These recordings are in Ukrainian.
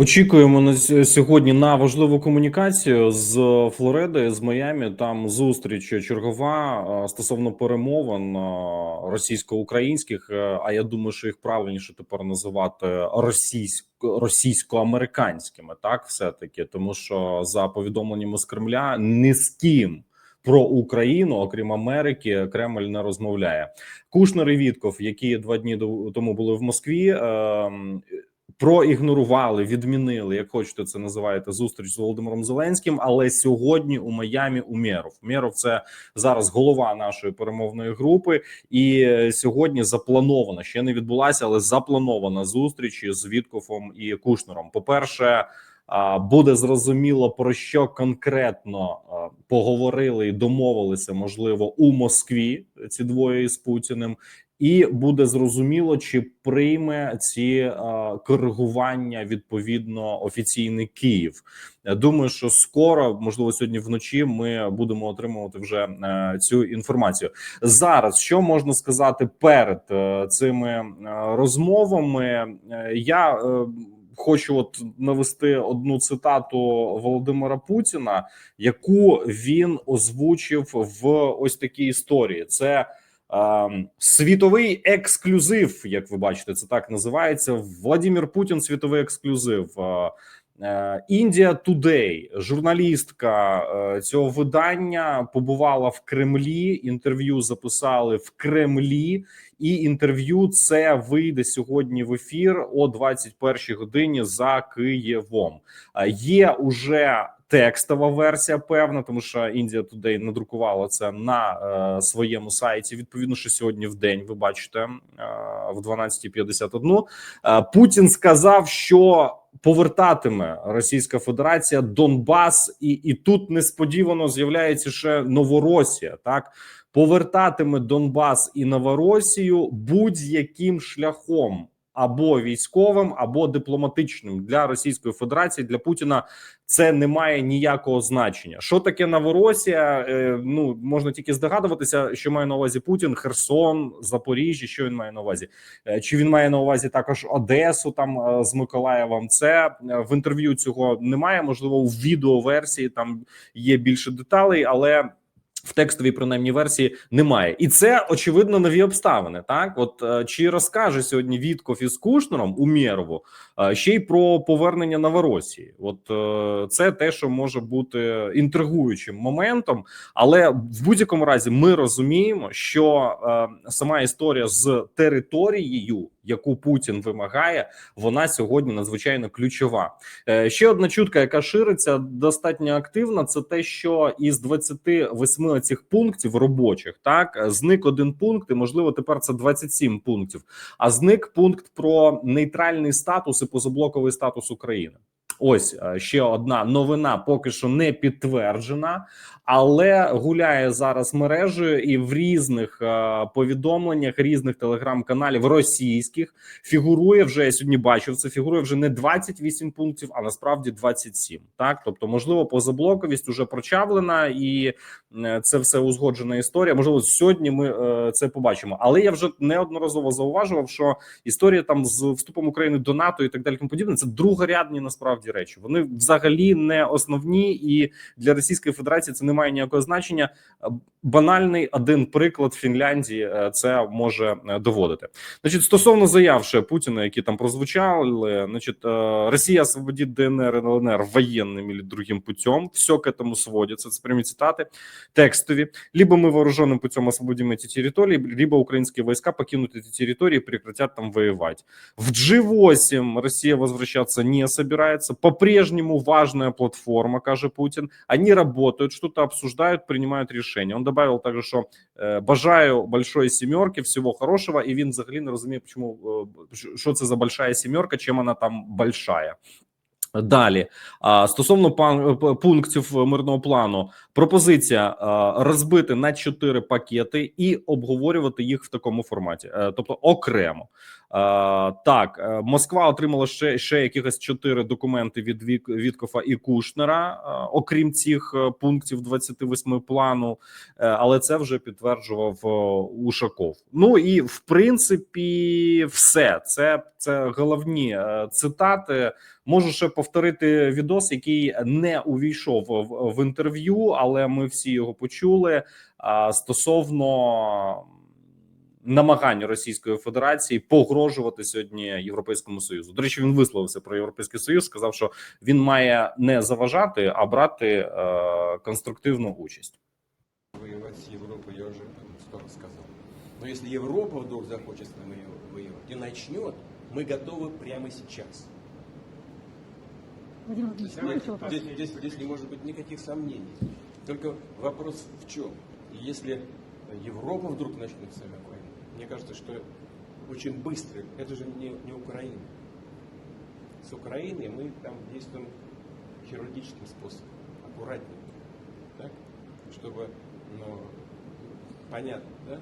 Очікуємо на сьогодні на важливу комунікацію з Флориди, з Майамі. Там зустріч чергова стосовно перемовин російсько-українських. е, А я думаю, що їх правильніше тепер називати російсько російсько-американськими. Так, все таки, тому що за повідомленнями з Кремля ні з ким. Про Україну, окрім Америки, Кремль не розмовляє. Кушнер і Вітков, які два дні тому були в Москві, ем, проігнорували, відмінили, як хочете це називаєте, зустріч з Володимиром Зеленським. Але сьогодні у Майамі Умєров. Умєров – це зараз голова нашої перемовної групи, і е, сьогодні запланована ще не відбулася, але запланована зустріч з Віткофом і Кушнером. По перше. Буде зрозуміло про що конкретно поговорили і домовилися, можливо, у Москві ці двоє із Путіним, і буде зрозуміло, чи прийме ці коригування відповідно офіційний Київ. Я думаю, що скоро, можливо, сьогодні вночі, ми будемо отримувати вже е, цю інформацію. Зараз що можна сказати перед е, цими е, розмовами? Я хочу от навести одну цитату Володимира Путіна, яку він озвучив в ось такій історії. Це е, світовий ексклюзив, як ви бачите, це так називається. Владимир Путін, світовий ексклюзив. Е, е, Індія Тудей, журналістка е, цього видання, побувала в Кремлі. Інтерв'ю записали в Кремлі, і інтерв'ю це вийде сьогодні в ефір о 21 годині за Києвом. Е, Є уже текстова версія, певна, тому що Індія Today надрукувала це на е, своєму сайті. Відповідно, що сьогодні в день ви бачите е, в 12.51, е, Путін сказав, що повертатиме Російська Федерація Донбас, і, і тут несподівано з'являється ще Новоросія. Так повертатиме Донбас і Новоросію будь-яким шляхом. Або військовим, або дипломатичним для Російської Федерації для Путіна це не має ніякого значення. Що таке Новоросія? Е, ну можна тільки здогадуватися, що має на увазі Путін, Херсон, Запоріжжя. Що він має на увазі? Е, Чи він має на увазі також Одесу там е, з Миколаєвом? Це в інтерв'ю цього немає. Можливо, у відеоверсії там є більше деталей, але. В текстовій принаймні версії немає, і це очевидно нові обставини. Так, от е, чи розкаже сьогодні Вітков із Кушнером у Мєрову е, ще й про повернення Новоросії? От е, це те, що може бути інтригуючим моментом, але в будь-якому разі ми розуміємо, що е, сама історія з територією, яку Путін вимагає, вона сьогодні надзвичайно ключова. Е, Ще одна чутка, яка шириться достатньо активно, це те, що із 28 цих пунктів робочих так зник один пункт, і можливо тепер це 27 пунктів. А зник пункт про нейтральний статус і позаблоковий статус України. Ось е, ще одна новина, поки що не підтверджена, але гуляє зараз мережею і в різних е, повідомленнях різних телеграм-каналів російських фігурує вже я сьогодні бачив. Це фігурує вже не 28 пунктів, а насправді 27. Так, тобто, можливо, позаблоковість уже прочавлена, і е, це все узгоджена історія. Можливо, сьогодні ми це побачимо. Але я вже неодноразово зауважував, що історія там з вступом України до НАТО і так далі, тому подібне, це другорядні насправді речі. Вони взагалі не основні, і для Російської Федерації це не має ніякого значення. Е, Банальний один приклад Фінляндії е, це може е, доводити. Значить, стосовно заяв ще Путіна, які там прозвучали, значить, е, Росія освободит ДНР и ЛНР военным или другим путем. Все к этому сводится. Це прямі цитати текстові. Либо мы вооруженным путем освободим эти территории, либо украинские войска покинут эти территории и прекратят там воевать. В G8 Россия возвращаться не собирается. По-прежнему важная платформа, каже Путин. Они работают, что-то обсуждают, принимают решения. Он добавил также, що е, бажаю большої сімерки, всього хорошого, і він взагалі не розуміє, е, що- що це за большая сімерка, чим вона там большая. Далі стосовно пунктів мирного плану, пропозиція розбити на чотири пакети і обговорювати їх в такому форматі, тобто окремо. Так, е, Москва отримала ще ще якихось чотири документи від Віткофа і Кушнера, е, окрім цих е, пунктів 28 плану, е, але це вже підтверджував е, Ушаков. Ну і в принципі, все це, це головні е, цитати. Можу ще повторити відос, який не увійшов в, інтерв'ю, але ми всі його почули. Стосовно намагань Російської Федерації погрожувати сьогодні Європейському Союзу. До речі, він висловився про європейський союз. Сказав, що він має не заважати, а брати е, конструктивну участь. воевать с Европой, я уже сколько сказал. Но если Европа вдруг захочет с нами воевать и начнет, мы готовы прямо сейчас. Владимир То есть Владимирович, еще здесь, вопрос. здесь- здесь- здесь не может быть никаких сомнений. Только вопрос в чем? И если Европа вдруг начнет с нами войну, мне кажется, что очень быстро, это же не, не Украина. С Украиной мы там действуем хирургическим способом, аккуратненько, так? Чтобы, ну, понятно, да?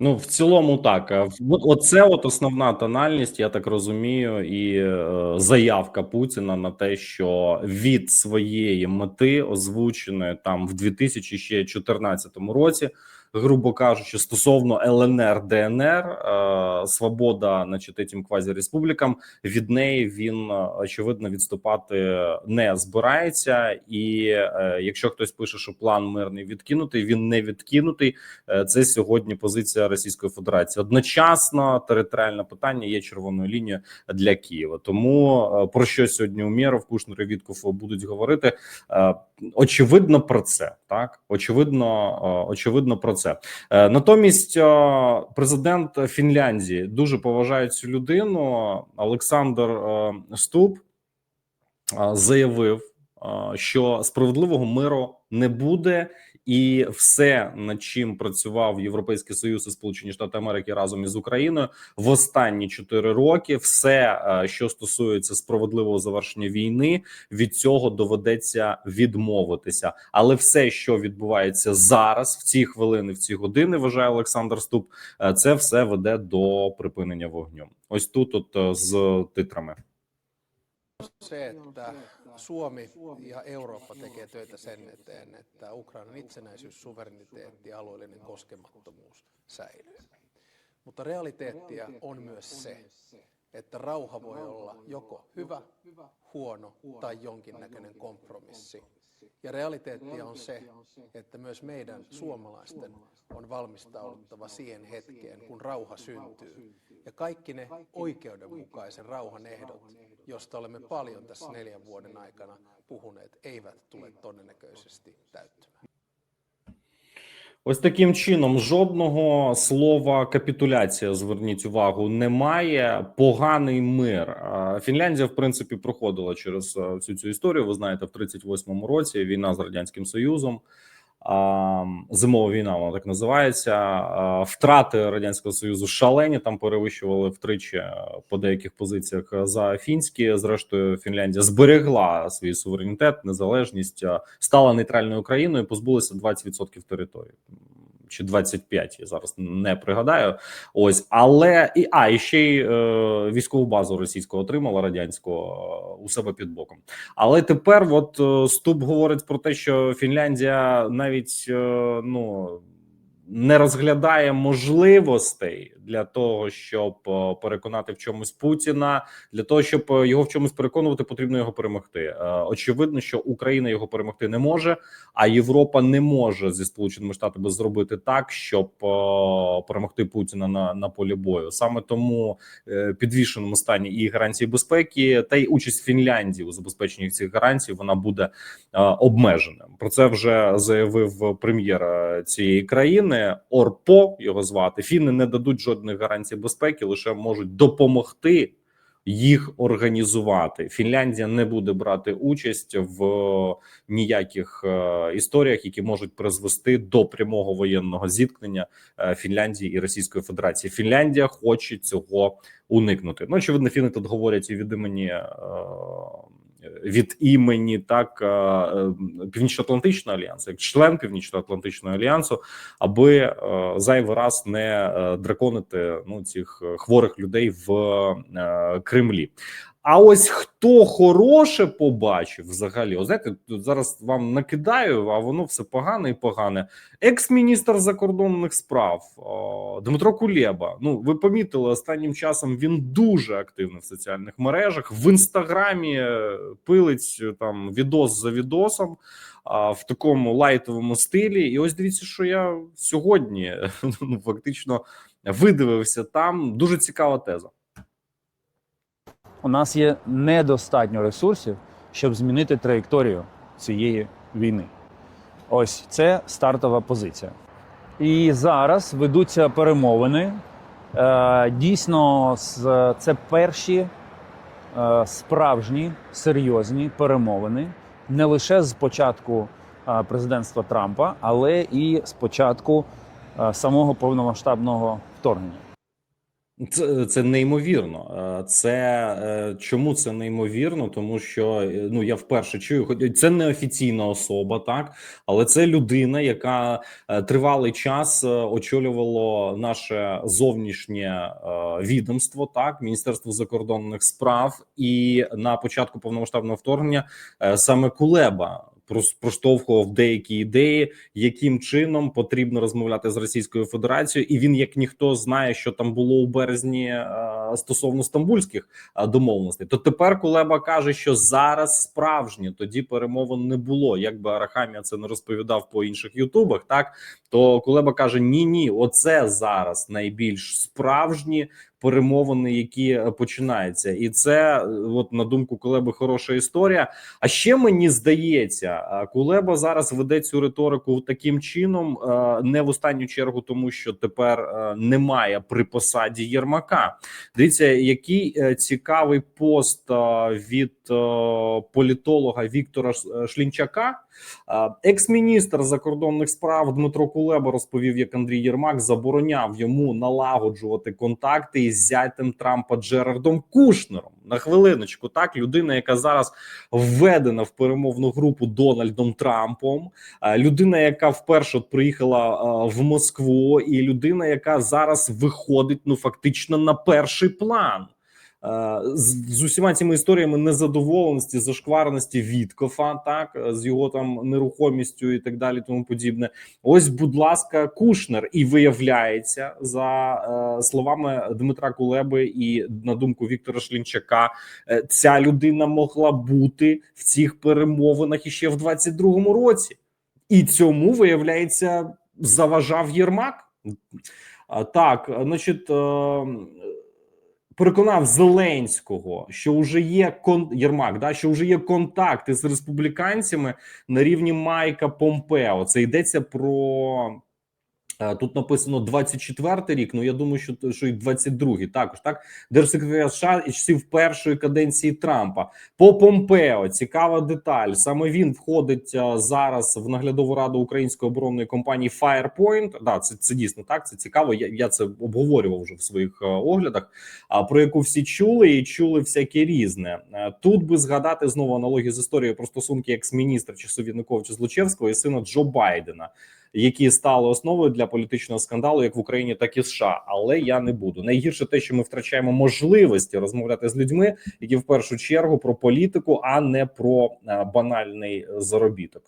Ну в цілому, так А в- оце от основна тональність, я так розумію, і е, заявка Путіна на те, що від своєї мети, озвученої там в 2014 році, грубо кажучи, стосовно ЛНР ДНР, е, свобода, значить, тим квазіреспублікам, від неї він е, очевидно відступати не збирається. І е, якщо хтось пише, що план мирний відкинутий, він не відкинутий. Це сьогодні позиція Російської Федерації. Одночасно територіальне питання є червоною лінією для Києва. Тому про що сьогодні Умєров, Кушнер і Вітков будуть говорити? Очевидно, про це так. Очевидно, е, очевидно, про це. Е, Натомість, е, президент Фінляндії дуже поважає цю людину. Олександр Ступ заявив, що справедливого миру не буде, і все, над чим працював Європейський Союз і Сполучені Штати Америки разом із Україною в останні чотири роки, все, е, що стосується справедливого завершення війни, від цього доведеться відмовитися. Але все, що відбувається зараз, в ці хвилини, в ці години, вважає Олександр Ступ, е, це все веде до припинення вогню. Ось тут, от е, з titrами. Se, että Suomi ja Eurooppa tekee töitä sen eteen, että Ukrainan itsenäisyys, suvereniteetti ja alueellinen koskemattomuus säilyy. Mutta realiteettia on myös se, että rauha voi olla joko hyvä, huono tai jonkinnäköinen kompromissi. Ja realiteettia on se, että myös meidän suomalaisten on valmistauduttava siihen hetkeen, kun rauha syntyy. Ja kaikki ne oikeudenmukaisen rauhan ehdot, josta olemme paljon tässä neljän vuoden aikana puhuneet, eivät tule todennäköisesti täyttymään. Ось таким чином жодного слова капітуляція. Зверніть увагу, немає поганий мир. Фінляндія, в принципі, проходила через е, всю цю історію. Ви знаєте, в 38-му році війна з радянським союзом. Зимова війна, вона так називається. Втрати радянського союзу шалені там перевищували втричі е, по деяких позиціях за фінські. Зрештою, Фінляндія зберегла свій суверенітет, незалежність, е, стала нейтральною країною, позбулася 20% території. Чи 25, я зараз не пригадаю. Ось, але і а і ще й е, військову базу російську отримала радянського е, у себе під боком. Але тепер, от е, Ступ говорить про те, що Фінляндія навіть е, ну не розглядає можливостей для того, щоб е, переконати в чомусь Путіна. Для того щоб е, його в чомусь переконувати, потрібно його перемогти. Е, Очевидно, що Україна його перемогти не може, а Європа не може зі сполученими штатами зробити так, щоб перемогти Путіна на, на полі бою. Саме тому підвішеному стані і гарантії безпеки, та й участь Фінляндії у забезпеченні цих гарантій вона буде обмеженим. Про це вже заявив прем'єр цієї країни. Орпо його звати. Фіни не дадуть жодних гарантій безпеки, лише можуть допомогти. Їх організувати Фінляндія не буде брати участь в ніяких е, історіях, які можуть призвести до прямого воєнного зіткнення е, Фінляндії і Російської Федерації. Фінляндія хоче цього уникнути. Ну очевидно, фіни тут говорять і від імені е, від імені так е, Північно-Атлантичного альянсу, як член Північно-Атлантичного альянсу, аби е, зайвий раз не е, драконити ну цих хворих людей в Кремлі. А ось хто хороше побачив взагалі, О, знаєте, зараз вам накидаю, а воно все погане і погане. Екс-міністр закордонних справ о, Дмитро Кулєба. Ну, ви помітили останнім часом він дуже активний в соціальних мережах. В інстаграмі е, пилить е, там відос за відосом в такому лайтовому стилі. І ось дивіться, що я сьогодні ну, фактично видивився там. Дуже цікава теза. У нас є недостатньо ресурсів, щоб змінити траєкторію цієї війни. Ось це стартова позиція. І зараз ведуться перемовини. Е, Дійсно, це перші е, справжні серйозні перемовини не лише з початку е, президентства Трампа, але і з початку самого повномасштабного вторгнення. Це, це неймовірно. Е, Це е, чому це неймовірно? Тому що е, ну я вперше чую, це не офіційна особа, так але це людина, яка тривалий час очолювало наше зовнішнє відомство, так міністерство закордонних справ, і на початку повномасштабного вторгнення саме Кулеба проштовхував деякі ідеї, яким чином потрібно розмовляти з Російською Федерацією, і він, як ніхто, знає, що там було у березні е, стосовно стамбульських е, домовленостей. То тепер Кулеба каже, що зараз справжні тоді перемовин не було. Якби Арахамія це не розповідав по інших ютубах, так то Кулеба каже: ні, ні, оце зараз найбільш справжні перемовини, які е, починаються, і це е, от на думку Кулеби хороша історія. А ще мені здається, е, Кулеба зараз веде цю риторику таким чином, не в останню чергу, тому що тепер немає при посаді Єрмака. Дивіться, який цікавий пост від політолога Віктора Шлінчака. Екс-міністр закордонних справ Дмитро Кулеба розповів, як Андрій Єрмак забороняв йому налагоджувати контакти із зятем Трампа Джерардом Кушнером. На хвилиночку, так людина, яка зараз введена в перемовну групу Дональдом Трампом, людина, яка вперше приїхала в Москву, і людина, яка зараз виходить ну фактично на перший план. Е, З, з усіма цими історіями незадоволеності, зашквареності Віткофа, так е, з його там нерухомістю і так далі, тому подібне. Ось, будь ласка, Кушнер, і виявляється за е, словами Дмитра Кулеби і на думку Віктора Шлінчака, е, ця людина могла бути в цих перемовинах іще в 22-му році, і цьому виявляється заважав Єрмак. Так, значить, е, переконав Зеленського, що вже є кон Єрмак, да, що вже є контакти з республіканцями на рівні Майка Помпео. Це йдеться про. Е, Тут написано 24 рік. Ну я думаю, що що і 22-й також так. Держсекретар США і часів першої каденції Трампа по Помпео. Цікава деталь. Саме він входить а, зараз в наглядову раду української оборонної компанії Firepoint. Да, це, це дійсно так. Це цікаво. Я, я це обговорював вже в своїх е, оглядах. А про яку всі чули і чули всяке різне. Е, Тут би згадати знову аналогію з історією про стосунки екс-міністра часу Януковича Злочевського і сина Джо Байдена які стали основою для політичного скандалу, як в Україні, так і США. Але я не буду. Найгірше те, що ми втрачаємо можливості розмовляти з людьми, які в першу чергу про політику, а не про е, банальний заробіток.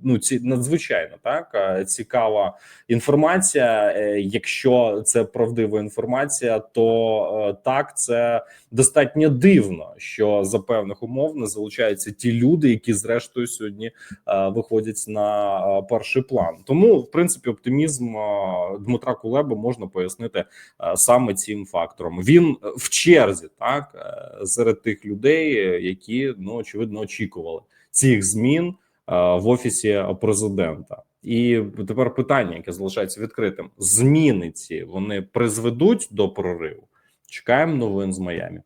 Ну ці надзвичайно так е, цікава інформація. Е, Якщо це правдива інформація, то так це достатньо дивно, що за певних умов не залучаються ті люди, які зрештою сьогодні виходять на перший план. Тому, в принципі, оптимізм е, Дмитра Кулеби можна пояснити е, саме цим фактором. Він в черзі, так е, серед тих людей, е, які ну очевидно очікували цих змін е, в офісі президента. І тепер питання, яке залишається відкритим: зміни ці вони призведуть до прориву. Чекаємо новин з Майамі.